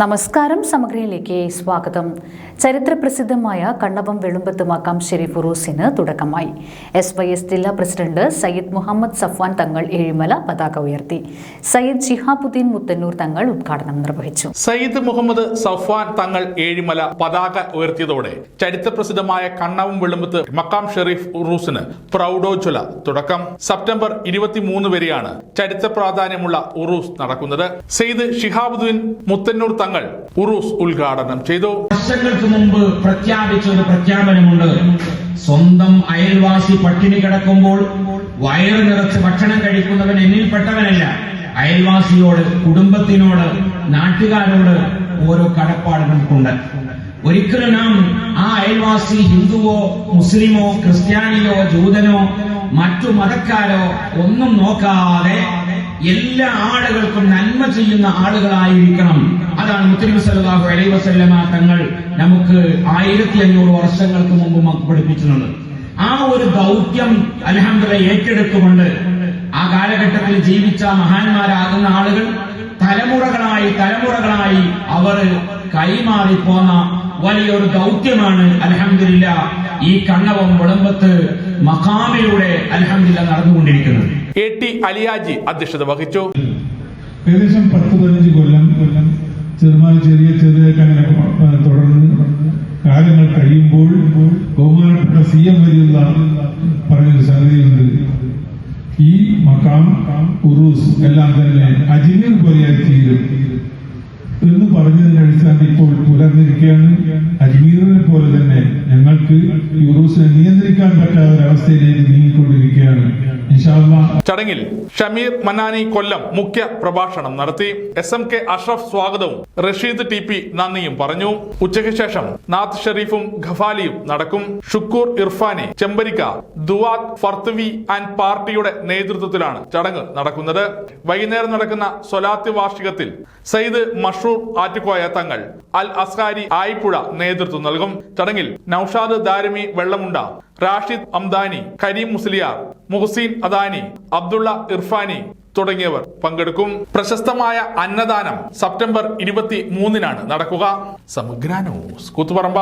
നമസ്കാരം സമഗ്രയിലേക്ക് സ്വാഗതം. ചരിത്രപ്രസിദ്ധമായ കണ്ണവം വെളുമ്പത്ത് മക്കാം ഷെരീഫ് ഉറൂസിന് തുടക്കമായി. എസ് വൈ എസ് ജില്ലാ പ്രസിഡന്റ് സയ്യിദ് മുഹമ്മദ് സഫ്വാൻ തങ്ങൾ ഏഴിമല പതാക ഉയർത്തി. സയ്യിദ് ഷിഹാബുദ്ദീൻ മുത്തന്നൂർ തങ്ങൾ ഉദ്ഘാടനം നിർവഹിച്ചു. സയ്യിദ് മുഹമ്മദ് സഫ്വാൻ തങ്ങൾ ഏഴിമല പതാക ഉയർത്തിയതോടെ ചരിത്രപ്രസിദ്ധമായ കണ്ണവും വെളുമ്പത്ത് മക്കാം ഷെരീഫ് ഉറൂസിന് പ്രൗഢോജ്വല തുടക്കം. സെപ്റ്റംബർ ഇരുപത്തിമൂന്ന് വരെയാണ് ചരിത്ര പ്രാധാന്യമുള്ള ഉറൂസ് നടക്കുന്നത്. സയ്യിദ് ഷിഹാബുദ്ദീൻ മുത്തന്നൂർ തങ്ങൾ ഉറൂസ് ഉദ്ഘാടനം ചെയ്തു. വർഷങ്ങൾക്ക് മുമ്പ് പ്രഖ്യാപിച്ച ഒരു പ്രഖ്യാപനമുണ്ട്. സ്വന്തം അയൽവാസി പട്ടിണി കിടക്കുമ്പോൾ വയറ് നിറച്ച് ഭക്ഷണം കഴിക്കുന്നവൻ എന്നിൽപ്പെട്ടവനല്ല. അയൽവാസിയോട് കുടുംബത്തിനോട് നാട്ടുകാരോട് ഓരോ കടപ്പാട് നമുക്കുണ്ട്. ഒരിക്കലും നാം ആ അയൽവാസി ഹിന്ദുവോ മുസ്ലിമോ ക്രിസ്ത്യാനിയോ ജൂതനോ മറ്റു മതക്കാരോ ഒന്നും നോക്കാതെ എല്ലാ ആളുകൾക്കും നന്മ ചെയ്യുന്ന ആളുകളായിരിക്കണം. അതാണ് മുത്തലിം സലാഹു അലൈ വസല്ലമ തങ്ങൾ നമുക്ക് ആയിരത്തി അഞ്ഞൂറ് വർഷങ്ങൾക്ക് മുമ്പ് നമുക്ക് പഠിപ്പിച്ചിട്ടുണ്ട് ആ ഒരു ദൗത്യം അലഹമ്മദ ഏറ്റെടുത്തുകൊണ്ട് ആ കാലഘട്ടത്തിൽ ജീവിച്ച മഹാന്മാരാകുന്ന ആളുകൾ തലമുറകളായി തലമുറകളായി അവർ കൈമാറി പോന്ന വലിയൊരു ദൗത്യമാണ് അലഹമില്ല ഈ കണ്ണവം വിളമ്പത്ത് മഖാമിലൂടെ അലഹമില്ല നടന്നുകൊണ്ടിരിക്കുന്നത്. എ ടി അലിയാജി അധ്യക്ഷത വഹിച്ചു. ഏകദേശം പത്ത് പതിനഞ്ച് കൊല്ലം കൊല്ലം ചെറുമായി ചെറിയ ചെറിയൊക്കെ അങ്ങനെ തുടർന്ന് കാലങ്ങൾ കഴിയുമ്പോൾ ബഹുമാനപ്പെട്ട സി എം വലിയുള്ള പറഞ്ഞൊരു സംഗതിയുണ്ട്. ഈ മക്കാം ഉറൂസ് എല്ലാം തന്നെ അജ്മീർ പോലെയായി തീരും. എന്ന് പറഞ്ഞതിന്റെ അടിസ്ഥാനത്തിൽ ഇപ്പോൾ പുലർന്നിരിക്കുകയാണ് അജ്മീറിനെ പോലെ തന്നെ ഞങ്ങൾക്ക് യൂറോസിനെ നിയന്ത്രിക്കാൻ പറ്റാത്ത ഒരവസ്ഥയിലേക്ക് നീങ്ങിക്കൊണ്ടിരിക്കുകയാണ്. ചടങ്ങിൽ ഷമീർ മനാനി കൊല്ലം മുഖ്യ പ്രഭാഷണം നടത്തി. എസ് എം കെ അഷ്റഫ് സ്വാഗതവും. റഷീദ് ടി പി നന്ദിയും പറഞ്ഞു. ഉച്ചയ്ക്ക് ശേഷം നാത്ത് ഷെരീഫും ഖഫാലിയും നടക്കും. ഷുക്കൂർ ഇർഫാനെ ചെമ്പരിക്ക ദുവാദ് ഫർത്തവി ആൻഡ് പാർട്ടിയുടെ നേതൃത്വത്തിലാണ് ചടങ്ങ് നടക്കുന്നത്. വൈകുന്നേരം നടക്കുന്ന സ്വലാത്ത് വാർഷികത്തിൽ സയ്യിദ് മഷൂർ ആറ്റുകോയ തങ്ങൾ അൽ അസ്കാരി ആയിപ്പുഴ നേതൃത്വം നൽകും. ചടങ്ങിൽ നൌഷാദ് ദാരമി വെള്ളമുണ്ട റാഷിദ് അംദാനി കരീം മുസ്ലിയാർ മുഹസീൻ അദാനി അബ്ദുള്ള ഇർഫാനി തുടങ്ങിയവർ പങ്കെടുക്കും. പ്രശസ്തമായ അന്നദാനം സെപ്റ്റംബർ ഇരുപത്തി മൂന്നിനാണ് നടക്കുക. സമഗ്ര ന്യൂസ് കൂത്തുപറമ്പ.